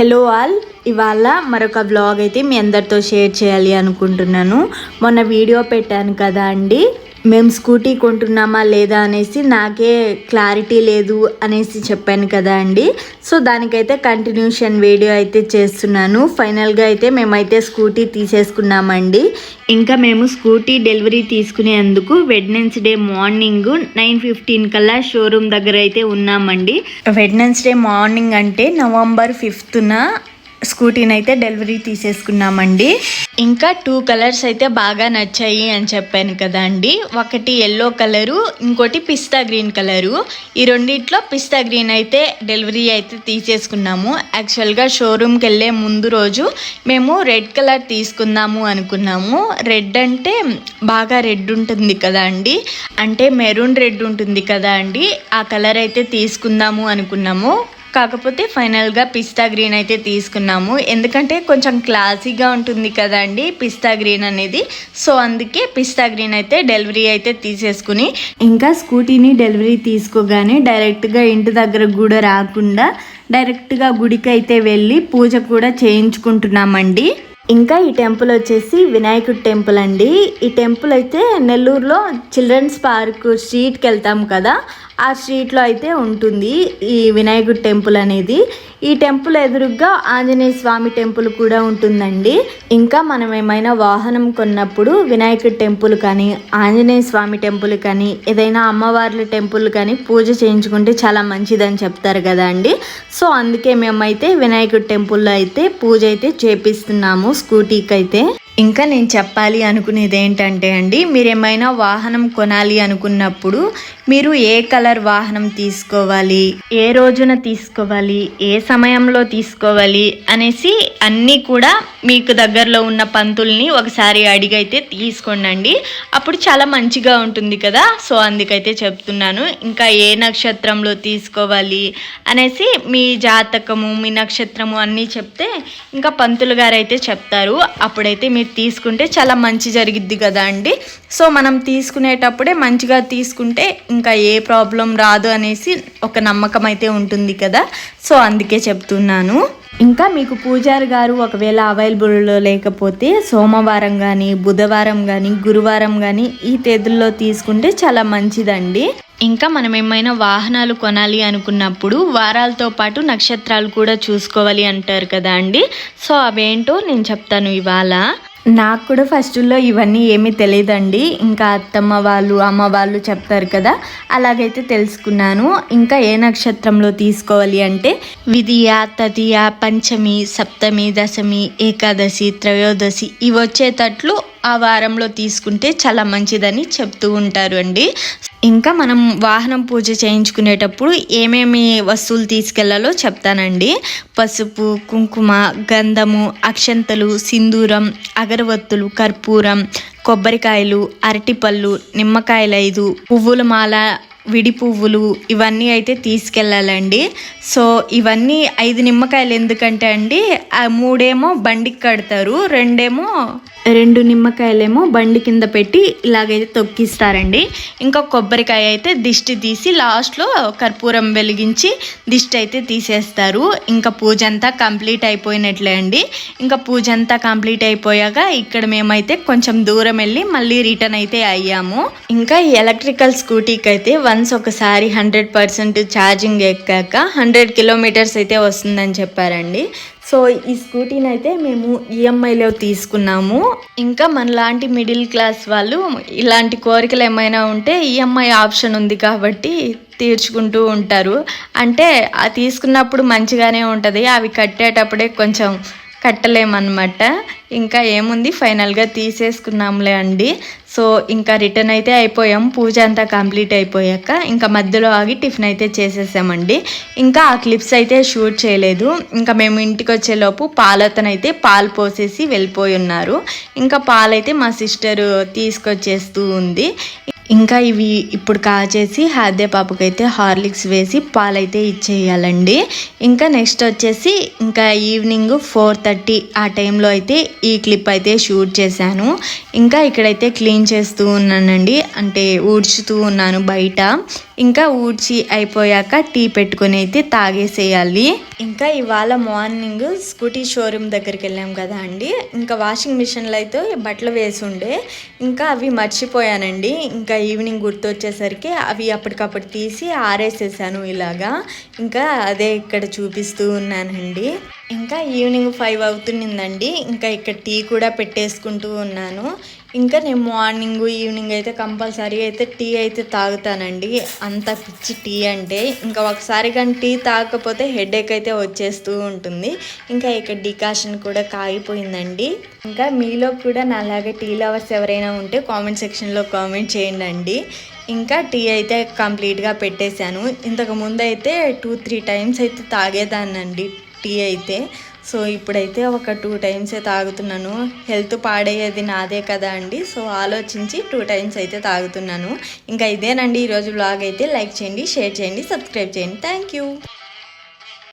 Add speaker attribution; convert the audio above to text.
Speaker 1: Hello all ఇవాళ మరొక blog అయితే మీ అందరితో షేర్ చేయాలి అనుకుంటున్నాను. మొన్న వీడియో పెట్టాను కదా అండి. మేము స్కూటీ కొంటున్నామా లేదా అనేసి నాకే క్లారిటీ లేదు అనేసి చెప్పాను కదా అండి. సో దానికైతే కంటిన్యూషన్ వీడియో అయితే చేస్తున్నాను. ఫైనల్గా అయితే మేమైతే స్కూటీ తీసేసుకున్నామండి. ఇంకా మేము స్కూటీ డెలివరీ తీసుకునేందుకు వెడ్నెన్స్డే మార్నింగ్ నైన్ ఫిఫ్టీన్ కల్లా షోరూమ్ దగ్గర అయితే ఉన్నామండి. వెడ్నెన్స్డే మార్నింగ్ అంటే నవంబర్ ఫిఫ్త్న స్కూటీని అయితే డెలివరీ తీసేసుకున్నామండి. ఇంకా టూ కలర్స్ అయితే బాగా నచ్చాయి అని చెప్పాను కదా అండి. ఒకటి ఎల్లో కలరు ఇంకోటి పిస్తా గ్రీన్ కలరు. ఈ రెండిట్లో పిస్తా గ్రీన్ అయితే డెలివరీ అయితే తీసేసుకున్నాము. యాక్చువల్గా షోరూమ్కి వెళ్ళే ముందు రోజు మేము రెడ్ కలర్ తీసుకుందాము అనుకున్నాము. రెడ్ అంటే బాగా రెడ్ ఉంటుంది కదా అండి. అంటే మెరూన్ రెడ్ ఉంటుంది కదా అండి. ఆ కలర్ అయితే తీసుకుందాము అనుకున్నాము. కాకపోతే ఫైనల్గా పిస్తా గ్రీన్ అయితే తీసుకున్నాము. ఎందుకంటే కొంచెం క్లాసీగా ఉంటుంది కదండి పిస్తా గ్రీన్ అనేది. సో అందుకే పిస్తా గ్రీన్ అయితే డెలివరీ అయితే తీసేసుకుని ఇంకా స్కూటీని డెలివరీ తీసుకోగానే డైరెక్ట్గా ఇంటి దగ్గర కూడా రాకుండా డైరెక్ట్గా గుడికి అయితే వెళ్ళి పూజ కూడా చేయించుకుంటున్నామండి. ఇంకా ఈ టెంపుల్ వచ్చేసి వినాయకుడు టెంపుల్ అండి. ఈ టెంపుల్ అయితే నెల్లూరులో చిల్డ్రన్స్ పార్క్ స్ట్రీట్కి వెళ్తాం కదా. ఆ స్ట్రీట్లో అయితే ఉంటుంది ఈ వినాయకుడి టెంపుల్ అనేది. ఈ టెంపుల్ ఎదురుగా ఆంజనేయ స్వామి టెంపుల్ కూడా ఉంటుందండి. ఇంకా మనం ఏమైనా వాహనం కొన్నప్పుడు వినాయకుడి టెంపుల్ కానీ ఆంజనేయ స్వామి టెంపుల్ కానీ ఏదైనా అమ్మవార్ల టెంపుల్ కానీ పూజ చేయించుకుంటే చాలా మంచిదని చెప్తారు కదా అండి. సో అందుకే మేమైతే వినాయకుడి టెంపుల్లో అయితే పూజ అయితే చేపిస్తున్నాము స్కూటీకి అయితే ఇంకా నేను చెప్పాలి అనుకునేది ఏంటంటే అండి మీరు ఏమైనా వాహనం కొనాలి అనుకున్నప్పుడు మీరు ఏ కలర్ వాహనం తీసుకోవాలి ఏ రోజున తీసుకోవాలి ఏ సమయంలో తీసుకోవాలి అనేసి అన్నీ కూడా మీకు దగ్గరలో ఉన్న పంతుల్ని ఒకసారి అడిగైతే తీసుకోండి అప్పుడు చాలా మంచిగా ఉంటుంది కదా సో అందుకైతే చెప్తున్నాను. ఇంకా ఏ నక్షత్రంలో తీసుకోవాలి అనేసి మీ జాతకము మీ నక్షత్రము అన్నీ చెప్తే ఇంకా పంతులు గారు అయితే చెప్తారు అప్పుడైతే మీరు తీసుకుంటే చాలా మంచి జరిగిద్ది కదా అండి. సో మనం తీసుకునేటప్పుడే మంచిగా తీసుకుంటే ఇంకా ఏ ప్రాబ్లం రాదు అనేసి ఒక నమ్మకం అయితే ఉంటుంది కదా. సో అందుకే చెప్తున్నాను. ఇంకా మీకు పూజారి గారు ఒకవేళ అవైలబుల్లో లేకపోతే సోమవారం కానీ బుధవారం కానీ గురువారం కానీ ఈ తేదీల్లో తీసుకుంటే చాలా మంచిదండి. ఇంకా మనం ఏమైనా వాహనాలు కొనాలి అనుకున్నప్పుడు వారాలతో పాటు నక్షత్రాలు కూడా చూసుకోవాలి అంటారు కదా అండి. సో అవేంటో నేను చెప్తాను ఇవాళ. నాకు కూడా ఫస్ట్లో ఇవన్నీ ఏమీ తెలియదండి ఇంకా అత్తమ్మ వాళ్ళు అమ్మ వాళ్ళు చెప్తారు కదా. అలాగైతే తెలుసుకున్నాను. ఇంకా ఏ నక్షత్రంలో తీసుకోవాలి అంటే? విధియ తదియ పంచమి సప్తమి దశమి ఏకాదశి త్రయోదశి ఇవి వచ్చేటట్లు ఆ వారంలో తీసుకుంటే చాలా మంచిదని చెప్తూ ఉంటారు అండి ఇంకా మనం వాహనం పూజ చేయించుకునేటప్పుడు ఏమేమి వస్తువులు తీసుకెళ్ళాలో చెప్తానండి. పసుపు కుంకుమ గంధము అక్షంతలు సింధూరం అగరవత్తులు కర్పూరం కొబ్బరికాయలు అరటిపళ్ళు నిమ్మకాయలు ఐదు పువ్వుల మాల విడి పువ్వులు ఇవన్నీ అయితే తీసుకెళ్ళాలండి. సో ఇవన్నీ ఐదు నిమ్మకాయలు ఎందుకంటే అండి ఆ మూడేమో బండికి కడతారు రెండేమో రెండు నిమ్మకాయలేమో బండి కింద పెట్టి ఇలాగైతే తొక్కిస్తారండి. ఇంకా కొబ్బరికాయ అయితే దిష్టి తీసి లాస్ట్లో కర్పూరం వెలిగించి దిష్టి అయితే తీసేస్తారు. ఇంకా పూజ అంతా కంప్లీట్ అయిపోయినట్లే అండి. ఇంకా పూజ అంతా కంప్లీట్ అయిపోయాక ఇక్కడ మేమైతే కొంచెం దూరం వెళ్ళి మళ్ళీ రిటర్న్ అయితే అయ్యాము. ఇంకా ఎలక్ట్రికల్ స్కూటీకి అయితే వన్ వన్స్ ఒకసారి హండ్రెడ్ పర్సెంట్ ఛార్జింగ్ ఎక్కాక హండ్రెడ్ కిలోమీటర్స్ అయితే వస్తుందని చెప్పారండి. సో ఈ స్కూటీని అయితే మేము ఈఎంఐలో తీసుకున్నాము. ఇంకా మనలాంటి మిడిల్ క్లాస్ వాళ్ళు ఇలాంటి కోరికలు ఏమైనా ఉంటే ఈఎంఐ ఆప్షన్ ఉంది కాబట్టి తీర్చుకుంటూ ఉంటారు. అంటే ఆ తీసుకున్నప్పుడు మంచిగానే ఉంటుంది. అవి కట్టేటప్పుడే కొంచెం కట్టలేమన్నమాట. ఇంకా ఏముంది? ఫైనల్గా తీసేసుకున్నాంలే అండి. సో ఇంకా రిటర్న్ అయితే అయిపోయాం. పూజ అంతా కంప్లీట్ అయిపోయాక ఇంకా మధ్యలో ఆగి టిఫిన్ అయితే చేసేసామండి. ఇంకా ఆ క్లిప్స్ అయితే షూట్ చేయలేదు. ఇంకా మేము ఇంటికి వచ్చేలోపు పాలతనైతే పాలు పోసేసి వెళ్ళిపోయి ఉన్నారు. ఇంకా పాలైతే మా సిస్టర్ తీసుకొచ్చేస్తూ ఉంది. ఇంకా ఇవి ఇప్పుడు కాచేసి హాదే పాపకైతే హార్లిక్స్ వేసి పాలైతే ఇచ్చేయాలండి. ఇంకా నెక్స్ట్ వచ్చేసి ఇంకా ఈవినింగ్ ఫోర్ థర్టీ ఆ టైంలో అయితే ఈ క్లిప్ అయితే షూట్ చేశాను. ఇంకా ఇక్కడైతే క్లీన్ చేస్తూ ఉన్నానండి. అంటే ఊడ్చుతూ ఉన్నాను బయట. ఇంకా ఊడ్చి అయిపోయాక టీ పెట్టుకొని అయితే తాగేసేయాలి. ఇంకా ఇవాళ మార్నింగ్ స్కూటీ షోరూమ్ దగ్గరికి వెళ్ళాం కదా అండి. ఇంకా వాషింగ్ మిషన్లో అయితే బట్టలు వేసి ఉండే ఇంకా అవి మర్చిపోయానండి. ఇంకా ఈవినింగ్ గుర్తొచ్చేసరికి అవి అప్పటికప్పుడు తీసి ఆరేసేసాను ఇలాగా. ఇంకా అదే ఇక్కడ చూపిస్తూ ఉన్నానండి. ఇంకా ఈవినింగ్ ఫైవ్ అవుతుందండి ఇంకా ఇక్కడ టీ కూడా పెట్టేసుకుంటూ ఉన్నాను. ఇంకా నేను మార్నింగ్ ఈవినింగ్ అయితే కంపల్సరీ అయితే టీ అయితే తాగుతానండి. అంత పిచ్చి టీ అంటే ఇంకా ఒకసారి కానీ టీ తాగకపోతే హెడేక్ అయితే వచ్చేస్తూ ఉంటుంది. ఇంకా ఇక్కడ డికాషన్ కూడా కాగిపోయిందండి. ఇంకా మీలో కూడా నాలాగే టీ లవర్స్ ఎవరైనా ఉంటే కామెంట్ సెక్షన్లో కామెంట్ చేయండి అండి ఇంకా టీ అయితే కంప్లీట్గా పెట్టేశాను. ఇంతకు ముందు అయితే టూ త్రీ టైమ్స్ అయితే తాగేదాన్నండి. టీ అయితే. సో ఇప్పుడైతే ఒక టూ టైమ్సే తాగుతున్నాను. హెల్త్ పాడయ్యేది నాదే కదా అండి. సో ఆలోచించి టూ టైమ్స్ అయితే తాగుతున్నాను. ఇంకా ఇదేనండి. ఈరోజు బ్లాగ్ అయితే లైక్ చేయండి షేర్ చేయండి సబ్స్క్రైబ్ చేయండి. Thank you.